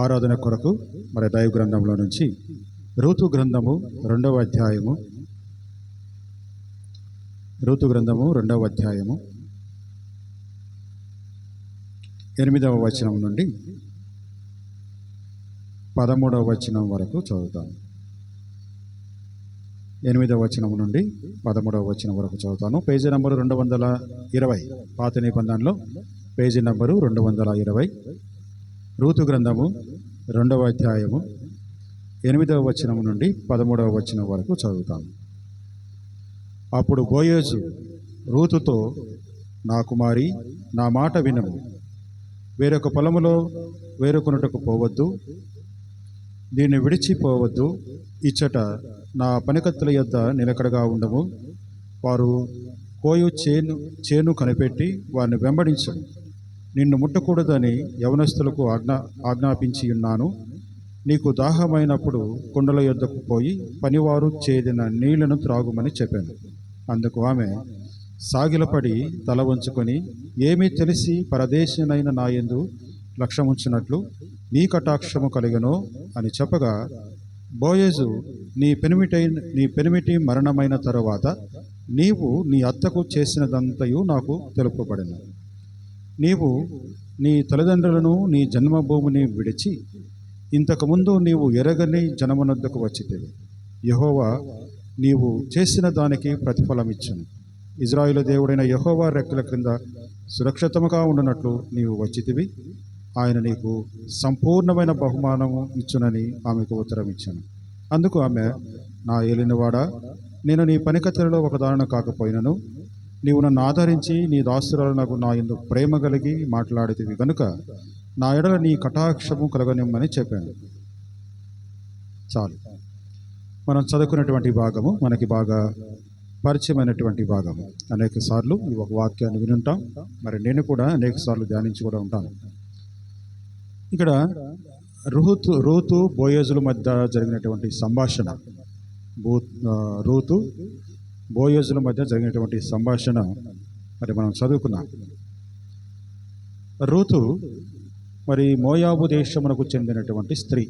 ఆరాధన కొరకు మరి దైవ గ్రంథంలో నుంచి ఋతు గ్రంథము రెండవ అధ్యాయము. ఋతు గ్రంథము రెండవ అధ్యాయము. ఎనిమిదవ వచనం నుండి పదమూడవ వచనం వరకు చదువుతాను ఎనిమిదవ వచనం నుండి పదమూడవ వచనం వరకు చదువుతాను. పేజీ నెంబరు రెండు వందల ఇరవై. పాత నిబంధనలో పేజీ నెంబరు రెండు వందల ఇరవై. రూతు గ్రంథము రెండవ అధ్యాయము ఎనిమిదవ వచనం నుండి పదమూడవ వచనం వరకు చదువుతాము అప్పుడు బోయోజు రూతుతో నా కుమారి నా మాట వినము. వేరొక పొలములో వేరొకనుటకు పోవద్దు. దీన్ని విడిచిపోవద్దు ఇచ్చట నా పనికత్తుల యొద్ద నిలకడగా ఉండము. వారు కోయు చేను చేను కనిపెట్టి వారిని వెంబడించడం నిన్ను ముట్టకూడదని యవనస్తులకు ఆజ్ఞా ఆజ్ఞాపించి ఉన్నాను నీకు దాహమైనప్పుడు కుండల యొద్దకు పోయి పనివారు చేదిన నీళ్ళను త్రాగుమని చెప్పాను. అందుకు ఆమె సాగిలపడి తల వంచుకొని ఏమీ తెలిసి పరదేశనైన నాయందు లక్ష్యముంచినట్లు నీ కటాక్షము కలిగను అని చెప్పగా బోయేజు నీ పెనిమిటై నీ పెనిమిటి మరణమైన తరువాత నీవు నీ అత్తకు చేసినదంతయు నాకు తెలుపబడింది నీవు నీ తల్లిదండ్రులను నీ జన్మభూమిని విడిచి ఇంతకుముందు నీవు ఎరగని జనమునొద్దకు వచ్చితివి. యహోవా నీవు చేసిన దానికి ప్రతిఫలమిచ్చును. ఇజ్రాయిల్ దేవుడైన యహోవా రెక్కల క్రింద సురక్షితముగా ఉండునట్లు నీవు వచ్చితివి. ఆయన నీకు సంపూర్ణమైన బహుమానము ఇచ్చునని ఆమెకు ఉత్తరం ఇచ్చాను అందుకు ఆమె నా ఏలినవాడా నేను నీ పనికత్తెలలో ఒకదానను కాకపోయినను. నీవు నన్ను ఆదరించి నీ దాసురాలకు నా ఎందు ప్రేమ కలిగి మాట్లాడేది కనుక నా ఎడల నీ కటాక్షము కలగనిమ్మని చెప్పాను. చాలు. మనం చదువుకున్నటువంటి భాగము మనకి బాగా పరిచయమైనటువంటి భాగము. అనేక సార్లు ఈ ఒక వాక్యాన్ని వినుంటాం. మరి నేను కూడా అనేక సార్లు ధ్యానించి కూడా ఉంటాను. ఇక్కడ రూతు రూతు బోయోజుల మధ్య జరిగినటువంటి సంభాషణ. బూ రూతు బోయోజుల మధ్య జరిగినటువంటి సంభాషణ మరి మనం చదువుకున్నాం. రూతు మరి మోయాబు దేశమునకు చెందినటువంటి స్త్రీ.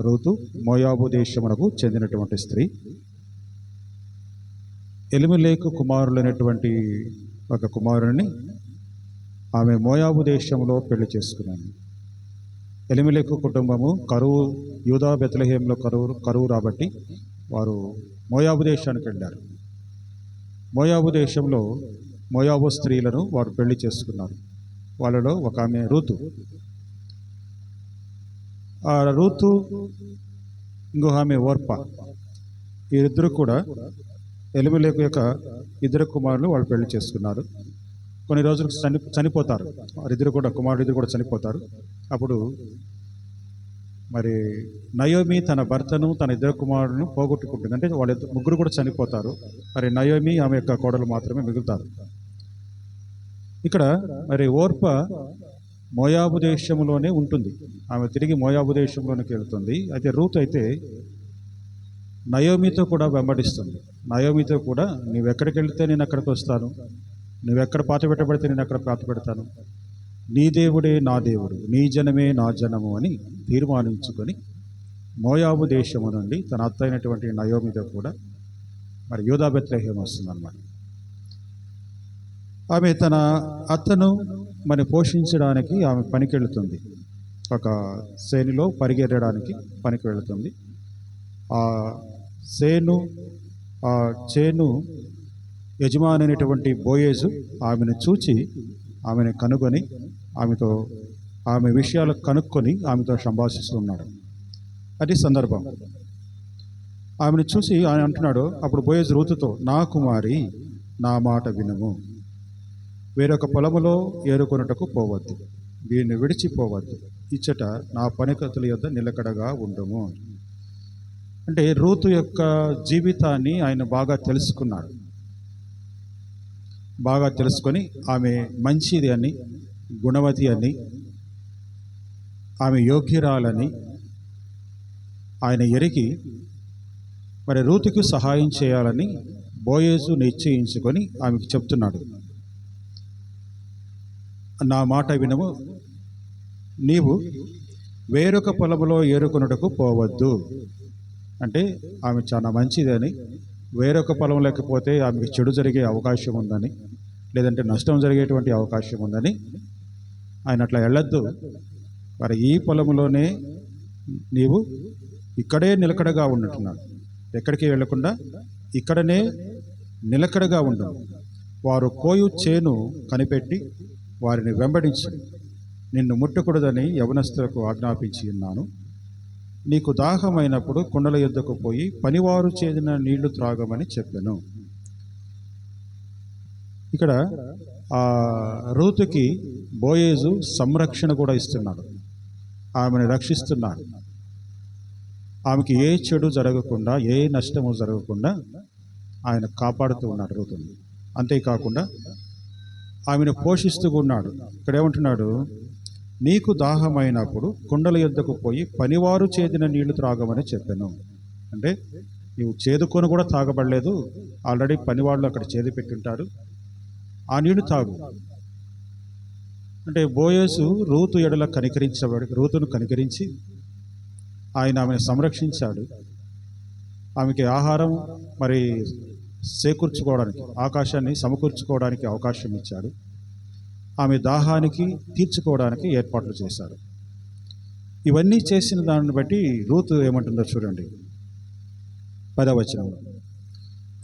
రూతు మోయాబు దేశమునకు చెందినటువంటి స్త్రీ. ఎలిమిలేకు కుమారులైనటువంటి ఒక కుమారుని ఆమె మోయాబు దేశంలో పెళ్ళి చేసుకున్నాను. ఎలిమిలేకు కుటుంబము కరువు యూదా బెతలహేంలో కరువు కరువు రాబట్టి వారు మోయాబు దేశానికి వెళ్ళారు. మోయాబు దేశంలో మోయాబు స్త్రీలను వారు పెళ్ళి చేసుకున్నారు. వాళ్ళలో ఒక ఆమె రూతు. ఆ రూతు ఇంకో ఆమె ఓర్ప. వీరిద్దరు కూడా ఎలిమిలేకు యొక్క ఇద్దరు కుమారులు వాళ్ళు పెళ్ళి చేసుకున్నారు. కొన్ని రోజులకు చని చనిపోతారు. వారిద్దరు కూడా కుమారుడు ఇద్దరు కూడా చనిపోతారు. అప్పుడు మరి నయోమి తన భర్తను తన ఇద్దరు కుమారులను పోగొట్టుకుంటుంది. అంటే వాళ్ళ ఇద్దరు- ముగ్గురు కూడా చనిపోతారు. మరి నయోమి ఆమె యొక్క కోడలు మాత్రమే మిగులుతారు. ఇక్కడ మరి ఓర్ప మోయాబు దేశంలోనే ఉంటుంది. ఆమె తిరిగి మోయాబు దేశంలోనికి వెళ్తుంది. అయితే రూత్ అయితే నయోమితో కూడా వెంబడిస్తుంది. నయోమితో కూడా నువ్వెక్కడికి వెళితే నేను అక్కడికి వస్తాను? నువ్వెక్కడ పాత పెట్టబడితే నేను అక్కడ పాత పెడతాను నీ దేవుడే నా దేవుడు నీ జనమే నా జనము అని తీర్మానించుకొని మోయాబు దేశము నుండి తన అత్తైనటువంటి అయినటువంటి నయోమితో కూడా మరి యోధా వస్తుందన్నమాట. ఆమె తన అత్తను మరి పోషించడానికి ఆమె పనికి వెళుతుంది ఒక శ్రేణిలో పరిగెత్తడానికి పనికి వెళుతుంది ఆ సేను ఆ చేను యజమానైనటువంటి బోయేజు ఆమెను చూచి ఆమెను కనుగొని ఆమెతో ఆమె విషయాలు కనుక్కొని ఆమెతో సంభాషిస్తున్నాడు అది సందర్భం. ఆమెను చూసి ఆయన అంటున్నాడు అప్పుడు బోయేజ్ రూతుతో నా కుమారి నా మాట వినము. వేరొక పొలములో ఏరుకొనుటకు పోవద్దు. దీన్ని విడిచిపోవద్దు. ఇచ్చట నా పనికతుల యొద్ద నిలకడగా ఉండము. అంటే రూతు యొక్క జీవితాన్ని ఆయన బాగా తెలుసుకున్నాడు. బాగా తెలుసుకొని ఆమె మంచిది అని గుణవతి అని ఆమె యోగ్యురాలని ఆయన ఎరిగి మరి రూతుకు సహాయం చేయాలని బోయేజు నిశ్చయించుకొని ఆమెకు చెప్తున్నాడు. నా మాట వినము నీవు వేరొక పొలములో ఏరుకొనుటకు పోవద్దు. అంటే ఆమె చాలా మంచిదని వేరొక పొలం లేకపోతే ఆమెకి చెడు జరిగే అవకాశం ఉందని లేదంటే నష్టం జరిగేటువంటి అవకాశం ఉందని ఆయన అట్లా వెళ్ళొద్దు మరి ఈ పొలంలోనే నీవు ఇక్కడే నిలకడగా ఉంటున్నాడు ఎక్కడికి వెళ్ళకుండా ఇక్కడనే నిలకడగా ఉండు. వారు కోయు చేను కనిపెట్టి వారిని వెంబడించి. నిన్ను ముట్టకూడదని యవనస్తులకు ఆజ్ఞాపించి ఉన్నాను. నీకు దాహమైనప్పుడు కుండల యొద్దకు పోయి పనివారు చేదిన నీళ్ళు త్రాగమని చెప్పాను. ఇక్కడ ఆ రూతుకి బోయేజు సంరక్షణ కూడా ఇస్తున్నాడు. ఆమెను రక్షిస్తున్నాడు. ఆమెకి ఏ చెడు జరగకుండా ఏ నష్టము జరగకుండా ఆయన కాపాడుతూ ఉన్నాడు రూతుని. అంతేకాకుండా ఆమెను పోషిస్తూ ఉన్నాడు. ఇక్కడ ఏమంటున్నాడు? నీకు దాహమైనప్పుడు కుండల యొద్దకు పోయి పనివారు చేదిన నీళ్ళు త్రాగమని చెప్పాను. అంటే నీవు చేదుకొని కూడా తాగబడలేదు ఆల్రెడీ పనివాళ్ళు అక్కడ చేదు పెట్టుంటారు. ఆ నీళ్ళు తాగు అంటే బోయేసు రూతు ఎడల కనికరించబడి రూతును కనికరించి ఆయన ఆమెను సంరక్షించాడు. ఆమెకి ఆహారం మరి సేకూర్చుకోవడానికి ఆకాశాన్ని సమకూర్చుకోవడానికి అవకాశం ఇచ్చాడు. ఆమె దాహానికి తీర్చుకోవడానికి ఏర్పాట్లు చేశారు. ఇవన్నీ చేసిన దాన్ని బట్టి రూతు ఏమంటుందో చూడండి. పదవచనం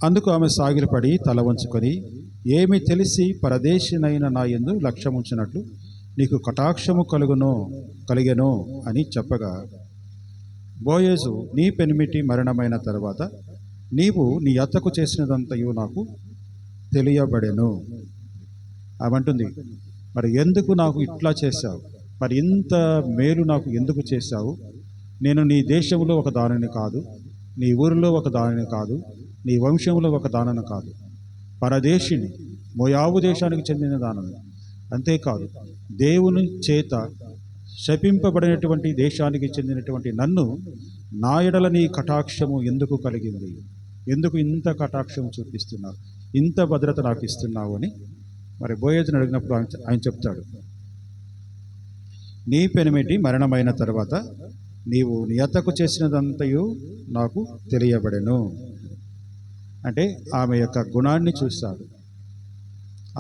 అందుకు ఆమె సాగిలపడి తల వంచుకొని ఏమి తెలిసి పరదేశినైన నా ఎందు లక్ష్యముంచినట్లు నీకు కటాక్షము కలుగును కలిగెను అని చెప్పగా బోయేజు నీ పెనిమిటి మరణమైన తర్వాత నీవు నీ అత్తకు చేసినదంతయు నాకు తెలియబడెను. అవంటుంది మరి ఎందుకు నాకు ఇట్లా చేశావు? మరి ఇంత మేలు నాకు ఎందుకు చేశావు? నేను నీ దేశంలో ఒక దానిని కాదు నీ ఊరిలో ఒక దానిని కాదు నీ వంశంలో ఒక దానను కాదు. పరదేశిని మోయావు దేశానికి చెందిన దానను. అంతేకాదు దేవుని చేత శపింపబడినటువంటి దేశానికి చెందినటువంటి నన్ను నా ఎడల నీ కటాక్షము ఎందుకు కలిగింది? ఎందుకు ఇంత కటాక్షం చూపిస్తున్నావు? ఇంత భద్రత నాకు ఇస్తున్నావు? అని మరి బోయేజ్ని అడిగినప్పుడు ఆయన ఆయన చెప్తాడు. నీ పెనిమిటి మరణమైన తర్వాత నీవు నియతకు చేసినదంతయు నాకు తెలియబడెను. అంటే ఆమె యొక్క గుణాన్ని చూశాడు.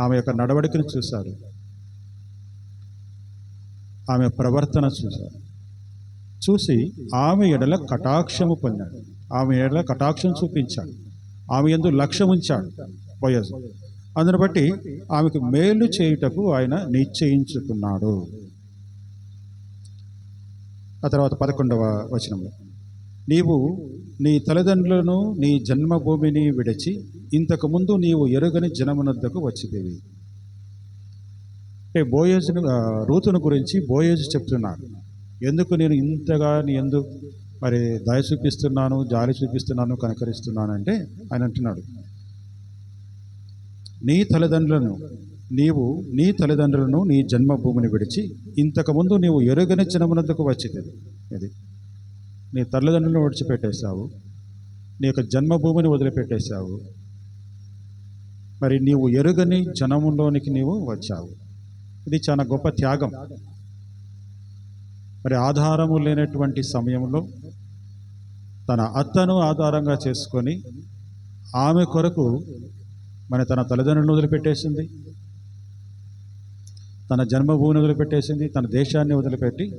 ఆమె యొక్క నడవడికను చూశాడు. ఆమె ప్రవర్తన చూశాడు. చూసి ఆమె ఎడల కటాక్షము పొందాడు. ఆమె ఎడల కటాక్షం చూపించాడు. ఆమె ఎందు లక్ష్యం ఉంచాడు పోయేసు అందును బట్టి ఆమెకు మేలు చేయుటకు ఆయన నిశ్చయించుకున్నాడు. ఆ తర్వాత పదకొండవ వచనంలో నీవు నీ తల్లిదండ్రులను నీ జన్మభూమిని విడిచి ఇంతకుముందు నీవు ఎరుగని జనమునద్దకు వచ్చిదేవి అంటే బోయేజును రూతును గురించి బోయేజు చెప్తున్నాడు. ఎందుకు నేను ఇంతగా నీ ఎందు మరి దయ చూపిస్తున్నాను జాలి చూపిస్తున్నాను కనకరిస్తున్నాను అంటే ఆయన అంటున్నాడు. నీ తల్లిదండ్రులను నీవు నీ తల్లిదండ్రులను నీ జన్మభూమిని విడిచి ఇంతకుముందు నీవు ఎరుగని జనమునందుకు వచ్చింది ఇది నీ తల్లిదండ్రులను విడిచిపెట్టేశావు. నీ యొక్క జన్మభూమిని వదిలిపెట్టేశావు. మరి నీవు ఎరుగని జనములోనికి నీవు వచ్చావు. ఇది చాలా గొప్ప త్యాగం. మరి ఆధారము లేనటువంటి సమయంలో తన అత్తను ఆధారంగా చేసుకొని ఆమె కొరకు మరి తన తల్లిదండ్రులను వదిలిపెట్టేసింది. తన జన్మభూమిని వదిలిపెట్టేసింది. తన దేశాన్ని వదిలిపెట్టి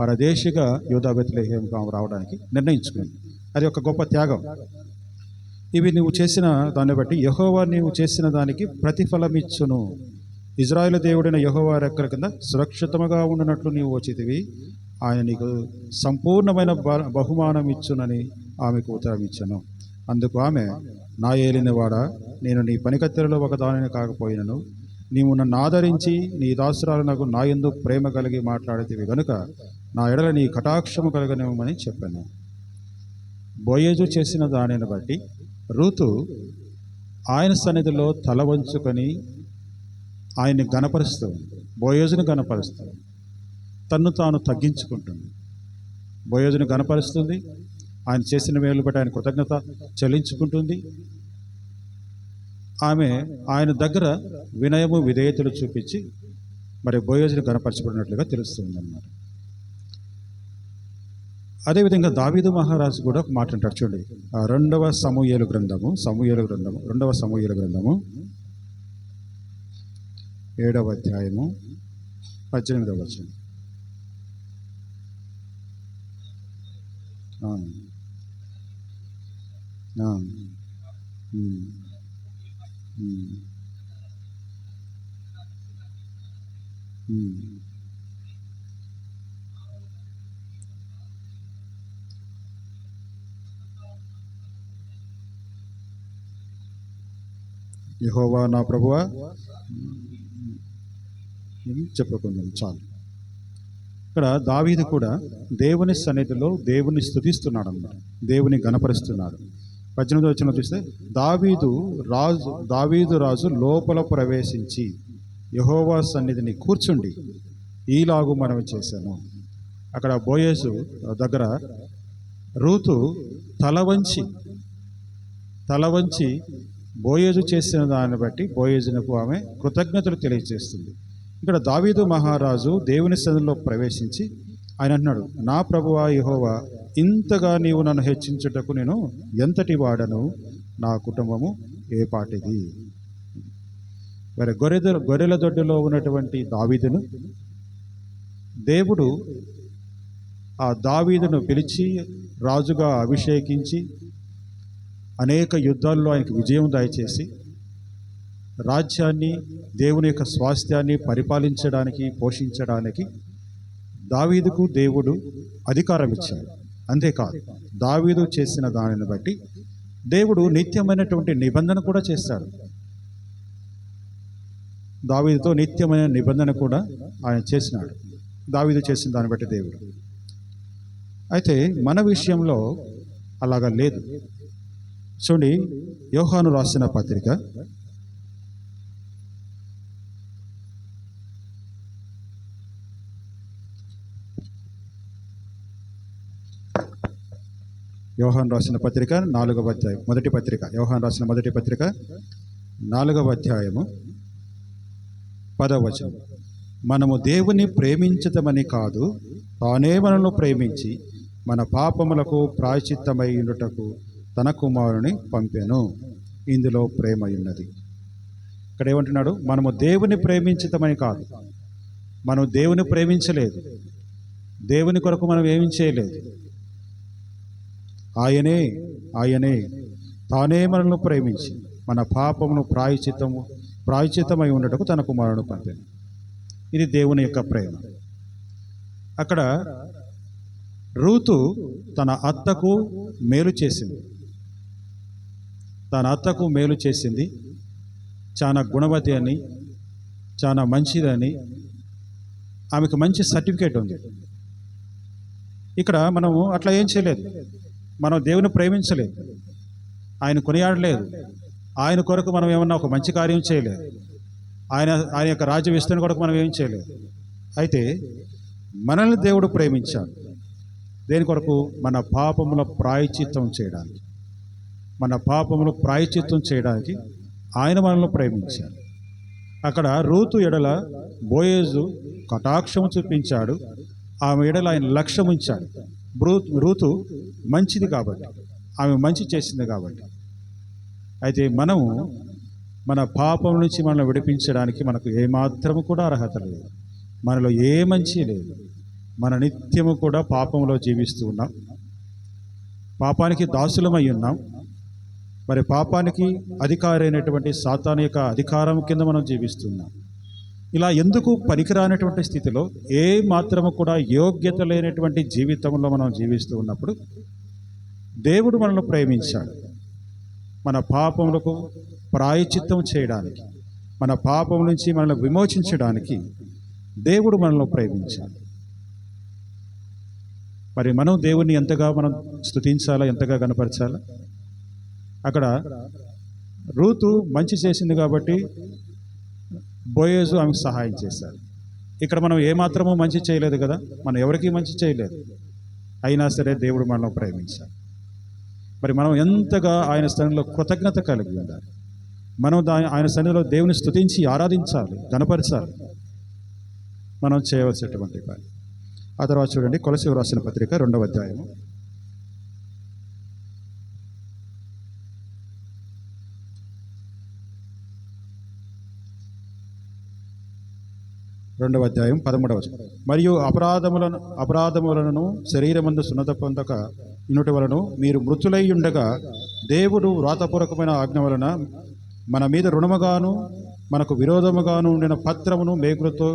పరదేశిగా యోధా రావడానికి నిర్ణయించుకుంది. అది ఒక గొప్ప త్యాగం. ఇవి నువ్వు చేసిన దాన్ని బట్టి యహోవా నీవు చేసిన దానికి ప్రతిఫలం ఇచ్చును. ఇజ్రాయేల్ దేవుడైన యహోవా రెక్కల కింద సురక్షితముగా ఉండినట్లు నీవు వచ్చేదివి ఆయన నీకు సంపూర్ణమైన బ- బహుమానం ఇచ్చునని ఆమెకు ఉత్తరం ఇచ్చాను. అందుకు ఆమె నా ఏలినవాడా నేను నీ పనికత్తెరలో ఒక దానిని కాకపోయినను. నీవు నన్ను ఆదరించి నీ దాసురాలకు నా ఎందుకు ప్రేమ కలిగి మాట్లాడితివి గనుక నా ఎడల నీ కటాక్షము కలగనివ్వమని చెప్పాను. బోయేజు చేసిన దానిని బట్టి రూతు ఆయన సన్నిధిలో తల వంచుకొని ఆయన్ని గనపరుస్తుంది బోయోజుని గనపరుస్తుంది తన్ను తాను తగ్గించుకుంటుంది. బోయోజుని గనపరుస్తుంది ఆయన చేసిన మేలు బట్టి ఆయన కృతజ్ఞత చెల్లించుకుంటుంది. ఆమె ఆయన దగ్గర వినయము విధేయతలు చూపించి మరి బోయోజును కనపరచబడినట్లుగా తెలుస్తుంది అన్నమాట అదేవిధంగా దావీదు మహారాజు కూడా ఒక మాట అంటారు చూడండి. రెండవ సమూహేలు గ్రంథము సమూహేలు గ్రంథము రెండవ సమూహేలు గ్రంథము ఏడవ అధ్యాయము పద్దెనిమిదవ వచనం. యెహోవా నా ప్రభువా. చెప్పకుండా చాలు. ఇక్కడ దావీదు కూడా దేవుని సన్నిధిలో దేవుని స్తుతిస్తున్నాడు అన్నమాట దేవుని గణపరుస్తున్నాడు పద్దెనిమిది వచ్చిన చూస్తే దావీదు రాజు దావీదు రాజు లోపల ప్రవేశించి యహోవా సన్నిధిని కూర్చుండి ఈలాగు మనం చేశాను. అక్కడ బోయేసు దగ్గర రూతు తల వంచి తల వంచి బోయేజు చేసిన దాన్ని బట్టి బోయేజునకు ఆమె కృతజ్ఞతలు తెలియజేస్తుంది. ఇక్కడ దావీదు మహారాజు దేవుని సన్నిధిలో ప్రవేశించి ఆయన అంటున్నాడు నా ప్రభువా యహోవా ఇంతగా నీవు నన్ను హెచ్చించుటకు నేను ఎంతటి వాడను? నా కుటుంబము ఏ పాటిది? మరి గొర్రె గొర్రెల దొడ్డిలో ఉన్నటువంటి దావీదును? దేవుడు ఆ దావీదును పిలిచి రాజుగా అభిషేకించి అనేక యుద్ధాల్లో ఆయనకు విజయం దయచేసి రాజ్యాన్ని దేవుని యొక్క స్వాస్థ్యాన్ని పరిపాలించడానికి పోషించడానికి దావీదుకు దేవుడు అధికారం ఇచ్చాడు అంతేకాదు దావీదు చేసిన దానిని బట్టి దేవుడు నిత్యమైనటువంటి నిబంధన కూడా చేస్తాడు. దావీదుతో నిత్యమైన నిబంధన కూడా ఆయన చేసినాడు. దావీదు చేసిన దాన్ని బట్టి దేవుడు. అయితే మన విషయంలో అలాగా లేదు. చూడండి యోహాను రాసిన పత్రిక యోహాన్ రాసిన పత్రిక నాలుగవ అధ్యాయం. మొదటి పత్రిక. యోహాన్ రాసిన మొదటి పత్రిక నాలుగవ అధ్యాయము పదవచనం మనము దేవుని ప్రేమించటమని కాదు తానే మనల్ని ప్రేమించి మన పాపములకు ప్రాయచిత్తమై తన కుమారుని పంపాను. ఇందులో ప్రేమ ఉన్నది. ఇక్కడ ఏమంటున్నాడు? మనము దేవుని ప్రేమించటమని కాదు. మనం దేవుని ప్రేమించలేదు. దేవుని కొరకు మనం ఏమీ చేయలేదు. ఆయనే ఆయనే. తానే మనల్ని ప్రేమించి మన పాపమును ప్రాయచితము ప్రాయచితమై ఉండటకు తన కుమారుడు పంపింది ఇది దేవుని యొక్క ప్రేమ. అక్కడ రూతు తన అత్తకు మేలు చేసింది. తన అత్తకు మేలు చేసింది. చాలా గుణవతి అని చాలా మంచిదని ఆమెకు మంచి సర్టిఫికేట్ ఉంది. ఇక్కడ మనము అట్లా ఏం చేయలేదు. మనం దేవుని ప్రేమించలేదు. ఆయన కొనియాడలేదు. ఆయన కొరకు మనం ఏమన్నా ఒక మంచి కార్యం చేయలేదు. ఆయన ఆయన యొక్క రాజ్య విస్తరణ కొరకు మనం ఏం చేయలేదు. అయితే మనల్ని దేవుడు ప్రేమించాడు. దేని కొరకు? మన పాపముల ప్రాయచిత్తం చేయడానికి. మన పాపములు ప్రాయచిత్తం చేయడానికి ఆయన మనల్ని ప్రేమించాడు. అక్కడ రూతు ఎడల బోయేజు కటాక్షము చూపించాడు. ఆమె ఎడల ఆయన లక్ష్యం ఉంచాడు రూతు మంచిది కాబట్టి ఆమె మంచి చేసింది కాబట్టి. అయితే మనము మన పాపం నుంచి మనల్ని విడిపించడానికి మనకు ఏమాత్రము కూడా అర్హత లేదు. మనలో ఏ మంచి లేదు. మన నిత్యము కూడా పాపంలో జీవిస్తూ ఉన్నాం. పాపానికి దాసులమై ఉన్నాం. మరి పాపానికి అధికారి అయినటువంటి సాతాను యొక్క అధికారం కింద మనం జీవిస్తున్నాం ఇలా ఎందుకు పనికిరానటువంటి స్థితిలో ఏ మాత్రము కూడా యోగ్యత లేనటువంటి జీవితంలో మనం జీవిస్తూ ఉన్నప్పుడు దేవుడు మనల్ని ప్రేమించాడు. మన పాపములకు ప్రాయచిత్తం చేయడానికి మన పాపం నుంచి మనల్ని విమోచించడానికి దేవుడు మనల్ని ప్రేమించాడు. మరి మనం దేవుణ్ణి ఎంతగా మనం స్థుతించాలా ఎంతగా కనపరచాలా అక్కడ రూతు మంచి చేసింది కాబట్టి బోయేజు ఆమెకు సహాయం చేశారు. ఇక్కడ మనం ఏమాత్రము మంచి చేయలేదు కదా? మనం ఎవరికీ మంచి చేయలేదు. అయినా సరే దేవుడు మనల్ని ప్రేమించాలి మరి మనం ఎంతగా ఆయన స్థానంలో కృతజ్ఞత కలిగి ఉండాలి? మనం దా ఆయన సన్నిధిలో దేవుని స్తుతించి ఆరాధించాలి గనపరచాలి మనం చేయవలసినటువంటి పని. ఆ తర్వాత చూడండి కొలసి రాసిన పత్రిక రెండవ అధ్యాయము. రెండవ అధ్యాయం పదమూడవ మరియు అపరాధములను అపరాధములను శరీరమందు సున్నత పొందక ఇనుటి వలను మీరు మృతులై ఉండగా దేవుడు వ్రాతపూర్వకమైన ఆజ్ఞ వలన మన మీద రుణముగాను మనకు విరోధముగాను ఉండిన పత్రమును మేకులతో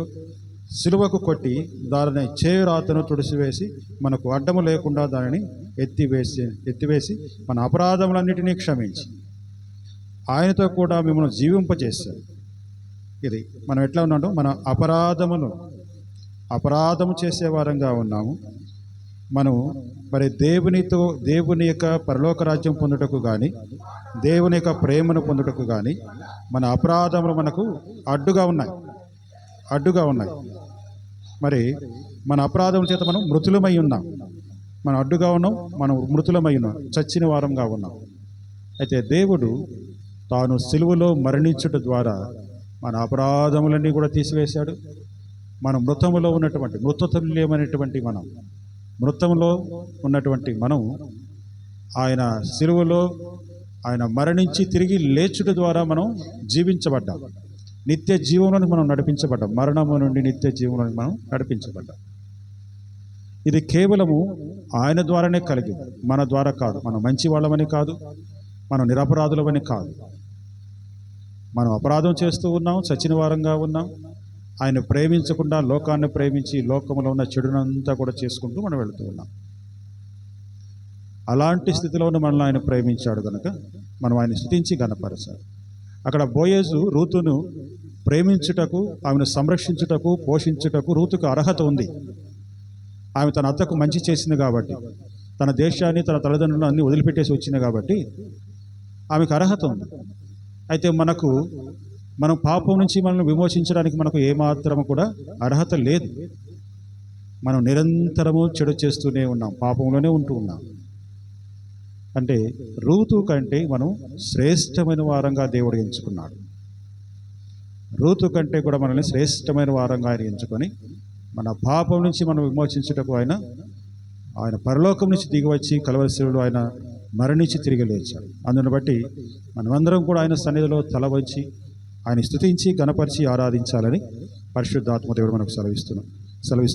సిలువకు కొట్టి దానిని చేరాతను తుడిసివేసి మనకు అడ్డము లేకుండా దానిని ఎత్తివేసి ఎత్తివేసి మన అపరాధములన్నిటినీ క్షమించి. ఆయనతో కూడా మిమ్మల్ని జీవింపచేశారు ఇది మనం ఎట్లా ఉన్నాము మన అపరాధమును అపరాధము చేసేవారంగా ఉన్నాము. మనం మరి దేవునితో దేవుని యొక్క పరలోక రాజ్యం పొందుటకు కానీ దేవుని యొక్క ప్రేమను పొందుటకు కానీ మన అపరాధములు మనకు అడ్డుగా ఉన్నాయి. అడ్డుగా ఉన్నాయి. మరి మన అపరాధం చేత మనం మృతులమై ఉన్నాం. మనం అడ్డుగా ఉన్నాం మనం మృతులమై ఉన్నాం చచ్చిన వారంగా ఉన్నాం. అయితే దేవుడు తాను సిలువలో మరణించుట ద్వారా మన అపరాధములన్నీ కూడా తీసివేశాడు. మన మృతములో ఉన్నటువంటి మృతతుల్యమైనటువంటి మనం మృతంలో ఉన్నటువంటి మనం ఆయన సిలువలో ఆయన మరణించి తిరిగి లేచుట ద్వారా మనం జీవించబడ్డాం. నిత్య జీవంలోని మనం నడిపించబడ్డాం. మరణము నుండి నిత్య జీవంలోని మనం నడిపించబడ్డాం. ఇది కేవలము ఆయన ద్వారానే కలిగింది. మన ద్వారా కాదు. మనం మంచి వాళ్ళమని కాదు. మనం నిరపరాధులమని కాదు. మనం అపరాధం చేస్తూ ఉన్నాం చచ్చిన వారంగా ఉన్నాం. ఆయన ప్రేమించకుండా లోకాన్ని ప్రేమించి లోకంలో ఉన్న చెడునంతా కూడా చేసుకుంటూ మనం వెళుతూ ఉన్నాం. అలాంటి స్థితిలోనే మనల్ని ఆయన ప్రేమించాడు కనుక మనం ఆయన స్థుతించి గనపరచాలి అక్కడ బోయేజు రూతును ప్రేమించుటకు ఆమెను సంరక్షించుటకు పోషించుటకు రూతుకు అర్హత ఉంది. ఆమె తన అత్తకు మంచి చేసింది కాబట్టి తన దేశాన్ని తన తల్లిదండ్రులను అన్ని వదిలిపెట్టేసి వచ్చింది కాబట్టి ఆమెకు అర్హత ఉంది. అయితే మనకు మనం పాపం నుంచి మనల్ని విమోచించడానికి మనకు ఏమాత్రం కూడా అర్హత లేదు. మనం నిరంతరము చెడు చేస్తూనే ఉన్నాం పాపంలోనే ఉంటూ ఉన్నాం. అంటే రూతు కంటే మనం శ్రేష్టమైన వారంగా దేవుడు ఎంచుకున్నాడు. రూతు కంటే కూడా మనల్ని శ్రేష్టమైన వారంగా ఆయన ఎంచుకొని మన పాపం నుంచి మనం విమోచించుటకు ఆయన ఆయన పరలోకం నుంచి దిగివచ్చి కలవరిశివుడు ఆయన మరణించి తిరిగి లేచాడు. అందుని బట్టి మనమందరం కూడా ఆయన సన్నిధిలో తల వంచి ఆయన స్థుతించి గణపరిచి ఆరాధించాలని పరిశుద్ధాత్మ దేవుడు మనకు సెలవిస్తున్నాం సెలవిస్తున్నాం